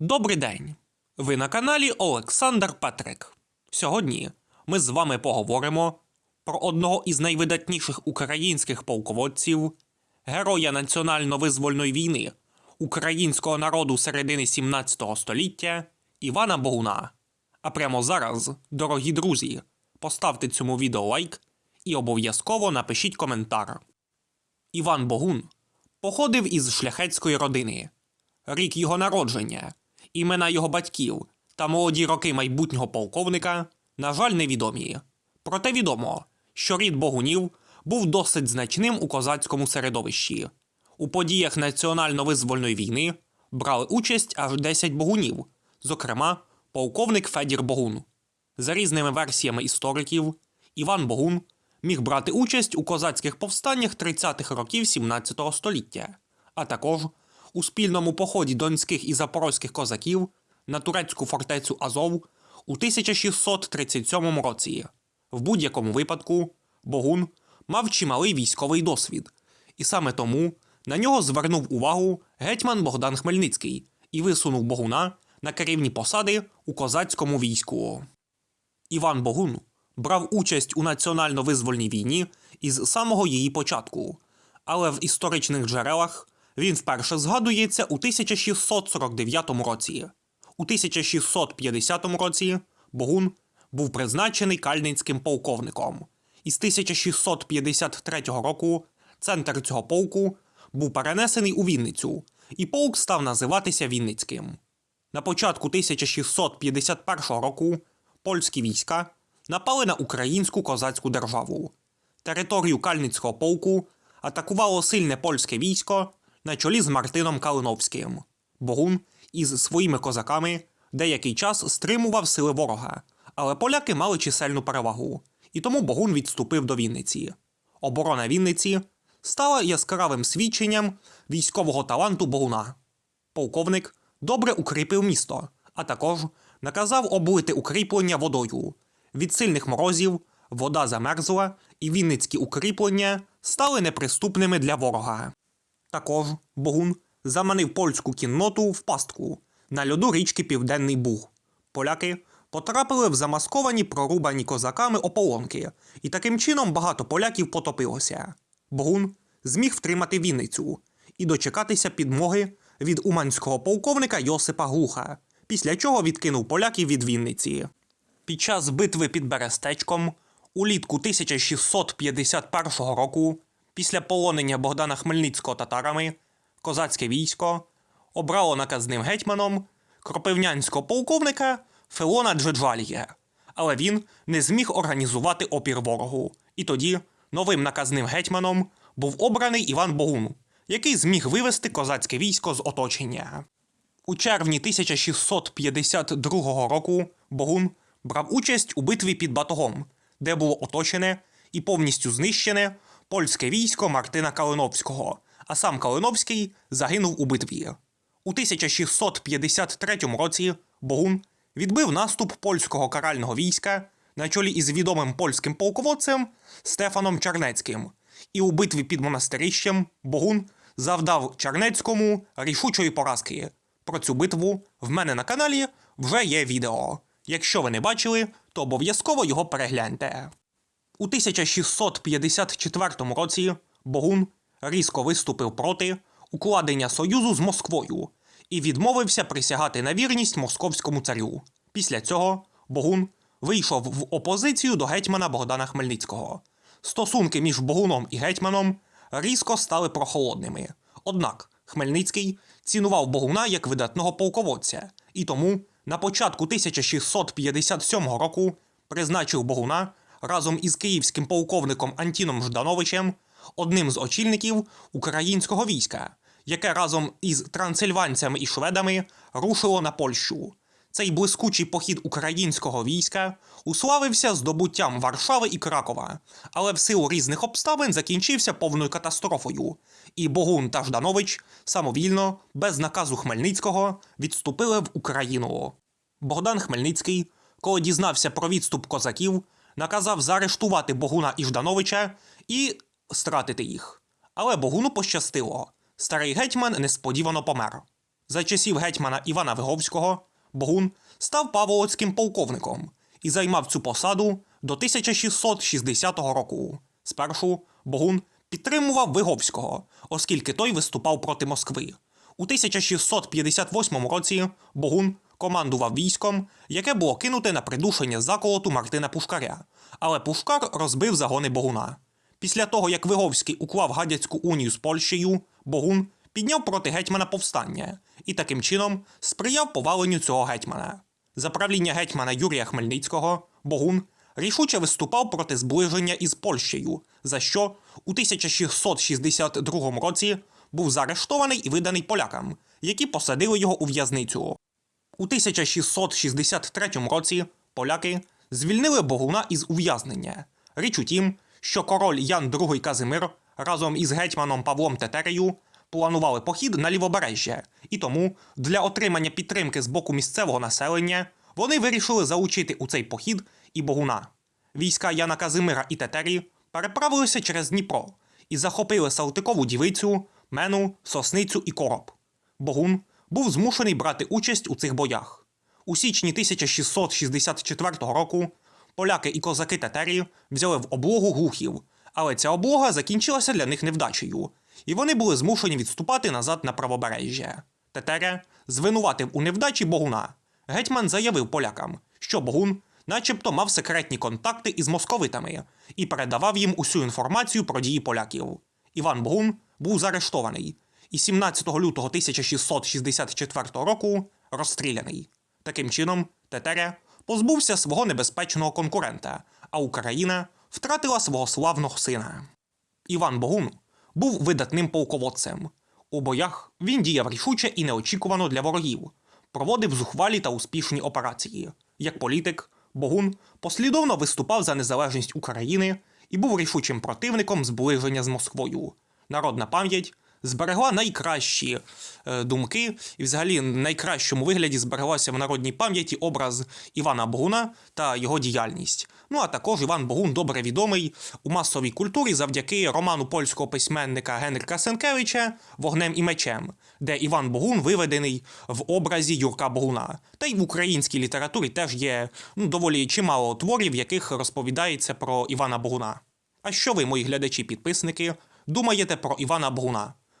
Добрий день! Ви на каналі Олександр Петрик. Сьогодні ми з вами поговоримо про одного із найвидатніших українських полководців, героя національно-визвольної війни українського народу середини 17 століття Івана Богуна. А прямо зараз, дорогі друзі, поставте цьому відео лайк і обов'язково напишіть коментар. Іван Богун походив із шляхетської родини. Рік його народження, імена його батьків та молоді роки майбутнього полковника, на жаль, невідомі. Проте відомо, що рід Богунів був досить значним у козацькому середовищі. У подіях національно-визвольної війни брали участь аж 10 богунів, зокрема, полковник Федір Богун. За різними версіями істориків, Іван Богун міг брати участь у козацьких повстаннях 30-х років 17 століття, а також у спільному поході донських і запорозьких козаків на турецьку фортецю Азов у 1637 році. В будь-якому випадку Богун мав чималий військовий досвід, і саме тому на нього звернув увагу гетьман Богдан Хмельницький і висунув Богуна на керівні посади у козацькому війську. Іван Богун брав участь у національно-визвольній війні із самого її початку, але в історичних джерелах він вперше згадується у 1649 році. У 1650 році Богун був призначений кальницьким полковником. Із 1653 року центр цього полку був перенесений у Вінницю, і полк став називатися Вінницьким. На початку 1651 року польські війська напали на українську козацьку державу. Територію Кальницького полку атакувало сильне польське військо на чолі з Мартином Калиновським. Богун із своїми козаками деякий час стримував сили ворога, але поляки мали чисельну перевагу, і тому Богун відступив до Вінниці. Оборона Вінниці стала яскравим свідченням військового таланту Богуна. Полковник добре укріпив місто, а також наказав облити укріплення водою. Від сильних морозів вода замерзла, і вінницькі укріплення стали неприступними для ворога. Також Богун заманив польську кінноту в пастку на льоду річки Південний Буг. Поляки потрапили в замасковані прорубані козаками ополонки, і таким чином багато поляків потопилося. Богун зміг втримати Вінницю і дочекатися підмоги від уманського полковника Йосипа Глуха, після чого відкинув поляків від Вінниці. Під час битви під Берестечком улітку 1651 року, після полонення Богдана Хмельницького татарами, козацьке військо обрало наказним гетьманом кропивнянського полковника Фелона Джеджалія, але він не зміг організувати опір ворогу. І тоді новим наказним гетьманом був обраний Іван Богун, який зміг вивести козацьке військо з оточення. У червні 1652 року Богун брав участь у битві під Батогом, де було оточене і повністю знищене польське військо Мартина Калиновського, а сам Калиновський загинув у битві. У 1653 році Богун відбив наступ польського карального війська на чолі із відомим польським полководцем Стефаном Чернецьким, і у битві під монастирищем Богун завдав Чернецькому рішучої поразки. Про цю битву в мене на каналі вже є відео. Якщо ви не бачили, то обов'язково його перегляньте. У 1654 році Богун різко виступив проти укладення союзу з Москвою і відмовився присягати на вірність московському царю. Після цього Богун вийшов в опозицію до гетьмана Богдана Хмельницького. Стосунки між Богуном і гетьманом різко стали прохолодними. Однак Хмельницький цінував Богуна як видатного полководця, і тому на початку 1657 року призначив Богуна разом із київським полковником Антіном Ждановичем одним з очільників українського війська, яке разом із трансильванцями і шведами рушило на Польщу. Цей блискучий похід українського війська уславився здобуттям Варшави і Кракова, але в силу різних обставин закінчився повною катастрофою, і Богун та Жданович самовільно, без наказу Хмельницького, відступили в Україну. Богдан Хмельницький, коли дізнався про відступ козаків, наказав заарештувати Богуна і Ждановича і стратити їх. Але Богуну пощастило. Старий гетьман несподівано помер. За часів гетьмана Івана Виговського Богун став паволоцьким полковником і займав цю посаду до 1660 року. Спершу Богун підтримував Виговського, оскільки той виступав проти Москви. У 1658 році Богун командував військом, яке було кинуте на придушення заколоту Мартина Пушкаря, але Пушкар розбив загони Богуна. Після того, як Виговський уклав гадяцьку унію з Польщею, Богун підняв проти гетьмана повстання і таким чином сприяв поваленню цього гетьмана. За правління гетьмана Юрія Хмельницького Богун рішуче виступав проти зближення із Польщею, за що у 1662 році був заарештований і виданий полякам, які посадили його у в'язницю. У 1663 році поляки звільнили Богуна із ув'язнення. Річ у тім, що король Ян II Казимир разом із гетьманом Павлом Тетерею планували похід на лівобережжя, і тому для отримання підтримки з боку місцевого населення вони вирішили залучити у цей похід і Богуна. Війська Яна Казимира і Тетері переправилися через Дніпро і захопили Салтикову дівицю, Мену, Сосницю і Короб. Богун був змушений брати участь у цих боях. У січні 1664 року поляки і козаки Тетері взяли в облогу глухів, але ця облога закінчилася для них невдачею, і вони були змушені відступати назад на правобережжя. Тетеря звинуватив у невдачі Богуна. Гетьман заявив полякам, що Богун начебто мав секретні контакти із московитами і передавав їм усю інформацію про дії поляків. Іван Богун був заарештований і 17 лютого 1664 року розстріляний. Таким чином, Тетеря позбувся свого небезпечного конкурента, а Україна втратила свого славного сина. Іван Богун був видатним полководцем. У боях він діяв рішуче і неочікувано для ворогів, проводив зухвалі та успішні операції. Як політик, Богун послідовно виступав за незалежність України і був рішучим противником зближення з Москвою. Народна пам'ять зберегла найкращі е, думки, і взагалі найкращому вигляді збереглася в народній пам'яті образ Івана Богуна та його діяльність. Ну а також Іван Богун добре відомий у масовій культурі завдяки роману польського письменника Генрика Сенкевича Вогнем і мечем, де Іван Богун виведений в образі Юрка Богуна. Та й в українській літературі теж є ну, доволі чимало творів, в яких розповідається про Івана Богуна. А що ви, мої глядачі-підписники, думаєте про Івана Богуна?